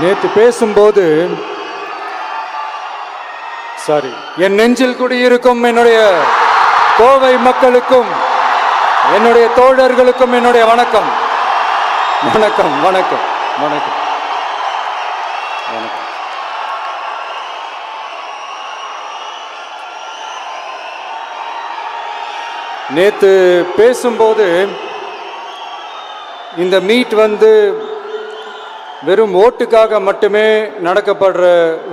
நேற்று பேசும்போது சாரி என் நெஞ்சில் குடியிருக்கும் என்னுடைய கோவை மக்களுக்கும் என்னுடைய தோழர்களுக்கும் என்னுடைய வணக்கம். வணக்கம் வணக்கம் வணக்கம். வணக்கம். நேற்று பேசும்போது இந்த மீட் வந்து வெறும் ஓட்டுக்காக மட்டுமே நடக்கப்படுற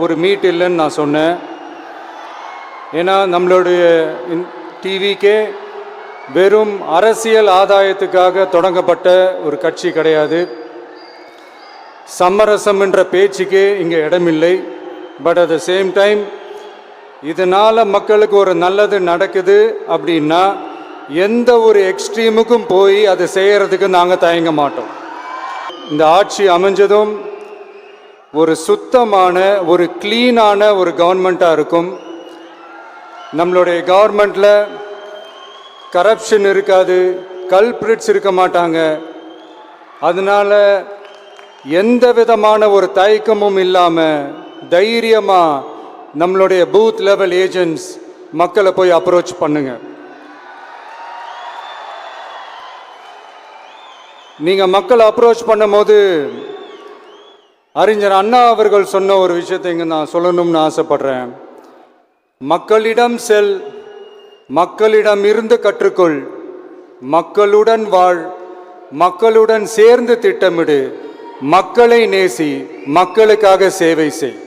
ஒரு மீட் இல்லைன்னு நான் சொன்னேன். ஏன்னா நம்மளுடைய டிவிக்கே வெறும் அரசியல் ஆதாயத்துக்காக தொடங்கப்பட்ட ஒரு கட்சி கிடையாது. சமரசம் என்ற பேச்சுக்கே இங்கே இடமில்லை. But at the same time இதனால் மக்களுக்கு ஒரு நல்லது நடக்குது அப்படின்னா எந்த ஒரு எக்ஸ்ட்ரீமுக்கும் போய் அதை செய்கிறதுக்கு நாங்கள் தயங்க மாட்டோம். இந்த ஆட்சி அமைஞ்சதும் ஒரு சுத்தமான ஒரு க்ளீனான ஒரு கவர்மெண்ட்டாக இருக்கும். நம்மளுடைய கவர்மெண்ட்டில் கரப்ஷன் இருக்காது கல்பிரிட்ஸ் இருக்க மாட்டாங்க. அதனால எந்த விதமான ஒரு தயக்கமும் இல்லாமல் தைரியமாக நம்மளுடைய பூத் லெவல் ஏஜென்ட்ஸ் மக்களை போய் அப்ரோச் பண்ணுங்கள் நீங்கள் மக்களை அப்ரோச் பண்ணும்போது அறிஞர் அண்ணா அவர்கள் சொன்ன ஒரு விஷயத்தை இங்கே நான் சொல்லணும்னு ஆசைப்படுறேன். மக்களிடம் செல் மக்களிடம் இருந்து கற்றுக்கொள் மக்களுடன் வாழ் மக்களுடன் சேர்ந்து திட்டமிடு மக்களை நேசி மக்களுக்காக சேவை செய்.